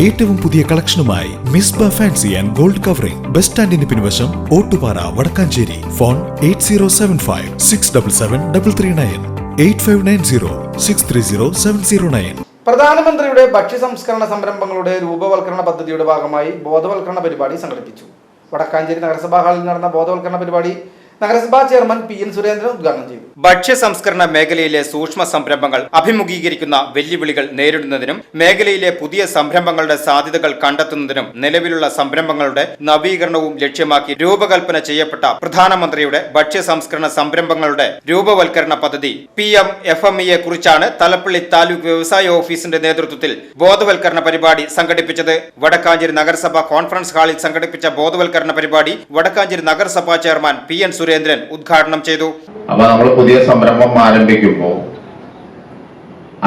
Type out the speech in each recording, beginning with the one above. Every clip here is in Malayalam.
ഏറ്റവും പുതിയ കളക്ഷനുമായി Misba fancy and gold covering. Bus സ്റ്റാൻഡിന് പിൻവശം Ottupara Vadakkanchery. Phone eight zero seven five six double seven double three nine eight five nine zero six three zero seven zero nine. പ്രധാനമന്ത്രിയുടെ ഭക്ഷ്യ സംസ്കരണ സംരംഭങ്ങളുടെ രൂപവൽക്കരണ പദ്ധതിയുടെ ഭാഗമായി ബോധവൽക്കരണ പരിപാടി സംഘടിപ്പിച്ചു. വടക്കാഞ്ചേരി നഗരസഭാ ഹാളിൽ നടന്ന ബോധവൽക്കരണ പരിപാടി നഗരസഭാ ചെയർമാൻ പി എൻ സുരേന്ദ്രൻ ഉദ്ഘാടനം ചെയ്തു. ഭക്ഷ്യ സംസ്കരണ മേഖലയിലെ സൂക്ഷ്മ സംരംഭങ്ങൾ അഭിമുഖീകരിക്കുന്ന വെല്ലുവിളികൾ നേരിടുന്നതിനും മേഖലയിലെ പുതിയ സംരംഭങ്ങളുടെ സാധ്യതകൾ കണ്ടെത്തുന്നതിനും നിലവിലുള്ള സംരംഭങ്ങളുടെ നവീകരണവും ലക്ഷ്യമാക്കി രൂപകൽപ്പന ചെയ്യപ്പെട്ട പ്രധാനമന്ത്രിയുടെ ഭക്ഷ്യ സംസ്കരണ സംരംഭങ്ങളുടെ രൂപവൽക്കരണ പദ്ധതി പി എം എഫ് എം ഇയെ കുറിച്ചാണ് തലപ്പള്ളി താലൂക്ക് വ്യവസായ ഓഫീസിന്റെ നേതൃത്വത്തിൽ ബോധവൽക്കരണ പരിപാടി സംഘടിപ്പിച്ചത്. വടക്കാഞ്ചേരി നഗരസഭ കോൺഫറൻസ് ഹാളിൽ സംഘടിപ്പിച്ച ബോധവൽക്കരണ പരിപാടി വടക്കാഞ്ചേരി നഗരസഭാ ചെയർമാൻ പി എൻ സുരേന്ദ്രൻ ഉദ്ഘാടനം ചെയ്തു. അപ്പൊ നമ്മൾ പുതിയ സംരംഭം ആരംഭിക്കുമ്പോൾ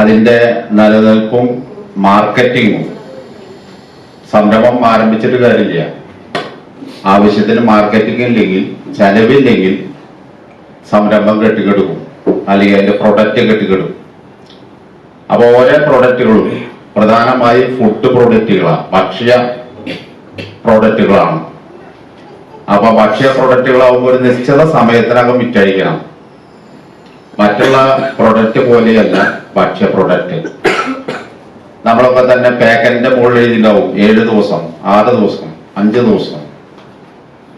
അതിന്റെ നിലനിൽപ്പും മാർക്കറ്റിങ്ങും സംരംഭം ആരംഭിച്ചിട്ട് കാര്യമില്ല. ആവശ്യത്തിന് മാർക്കറ്റിംഗ് ഇല്ലെങ്കിൽ ചെലവില്ലെങ്കിൽ സംരംഭം കെട്ടിക്കെടുക്കും. അല്ലെങ്കിൽ അതിന്റെ പ്രൊഡക്റ്റ് കെട്ടിക്കെടുക്കും. അപ്പോൾ ഓരോ പ്രൊഡക്റ്റുകളും പ്രധാനമായും ഫുഡ് പ്രൊഡക്റ്റുകളാണ് ഭക്ഷ്യ പ്രോഡക്റ്റുകളാണ് അപ്പൊ ഭക്ഷ്യ പ്രൊഡക്റ്റുകളാവുമ്പോൾ ഒരു നിശ്ചിത സമയത്തിനകം വിറ്റഴിക്കണം മറ്റുള്ള പ്രൊഡക്റ്റ് പോലെയല്ല ഭക്ഷ്യ പ്രൊഡക്റ്റ് നമ്മളൊക്കെ തന്നെ പാക്കറ്റിന്റെ മുകളിൽ എഴുതിണ്ടാവും ഏഴ് ദിവസം ആറ് ദിവസം അഞ്ച് ദിവസം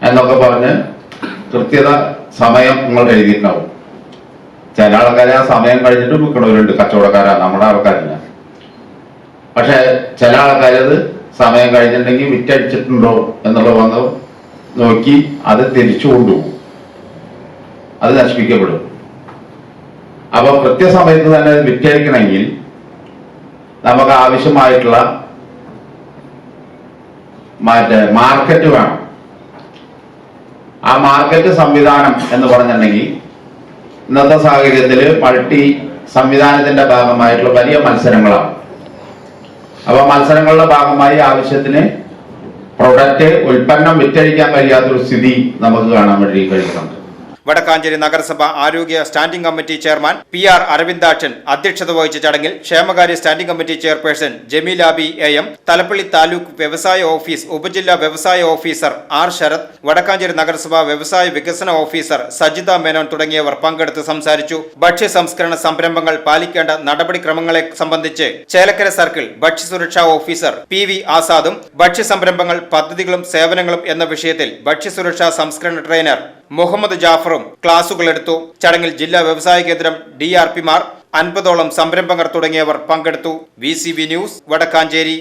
എന്നൊക്കെ പറഞ്ഞ് കൃത്യത സമയം നിങ്ങൾ എഴുതിയിട്ടുണ്ടാവും. ചില ആൾക്കാരെ ആ സമയം കഴിഞ്ഞിട്ട് വിൽക്കണവരുണ്ട് കച്ചവടക്കാരാ നമ്മുടെ ആൾക്കാരില്ല. പക്ഷെ ചില ആൾക്കാരത് സമയം കഴിഞ്ഞിട്ടുണ്ടെങ്കിൽ വിറ്റടിച്ചിട്ടുണ്ടോ എന്നുള്ള വന്ന് നോക്കി അത് തിരിച്ചു കൊണ്ടുപോകും. അത് നശിപ്പിക്കപ്പെടും. അപ്പൊ കൃത്യസമയത്ത് തന്നെ വിറ്റഴിക്കണമെങ്കിൽ നമുക്ക് ആവശ്യമായിട്ടുള്ള മറ്റേ മാർക്കറ്റ് വേണം. ആ മാർക്കറ്റ് സംവിധാനം എന്ന് പറഞ്ഞിട്ടുണ്ടെങ്കിൽ ഇന്നത്തെ സാഹചര്യത്തിൽ മൾട്ടി സംവിധാനത്തിന്റെ ഭാഗമായിട്ടുള്ള വലിയ മത്സരങ്ങളാണ്. അപ്പൊ മത്സരങ്ങളുടെ ഭാഗമായി ആവശ്യത്തിന് പ്രൊഡക്റ്റ് ഉൽപ്പന്നം വിറ്റഴിക്കാൻ കഴിയാത്തൊരു സ്ഥിതി നമുക്ക് കാണാൻ വേണ്ടി കഴിയുന്നുണ്ട്. വടക്കാഞ്ചേരി നഗരസഭ ആരോഗ്യ standing committee chairman P R Aravindakshan അധ്യക്ഷത വഹിച്ച ചടങ്ങിൽ ക്ഷേമകാര്യ standing committee chairperson Jameelabi A M Thalappilly taluk വ്യവസായ ഓഫീസ് ഉപജില്ലാ വ്യവസായ ഓഫീസർ ആർ ശരത് വടക്കാഞ്ചേരി നഗരസഭ വ്യവസായ വികസന ഓഫീസർ സജിത മേനോൻ തുടങ്ങിയവർ പങ്കെടുത്ത് സംസാരിച്ചു. ഭക്ഷ്യ സംസ്കരണ സംരംഭങ്ങൾ പാലിക്കേണ്ട നടപടിക്രമങ്ങളെ സംബന്ധിച്ച് ചേലക്കര സർക്കിൾ ഭക്ഷ്യസുരക്ഷാ ഓഫീസർ പി വി ആസാദും ഭക്ഷ്യ സംരംഭങ്ങൾ പദ്ധതികളും സേവനങ്ങളും എന്ന വിഷയത്തിൽ ഭക്ഷ്യസുരക്ഷാ സംസ്കരണ ട്രെയിനർ മുഹമ്മദ് ജാഫറും ക്ലാസുകൾ ക്ലാസുകളെടുത്തു. ചടങ്ങിൽ ജില്ലാ വ്യവസായ കേന്ദ്രം ഡി ആർ പിമാർ അൻപതോളം സംരംഭകർ തുടങ്ങിയവർ പങ്കെടുത്തു. V news Vadakkanchery.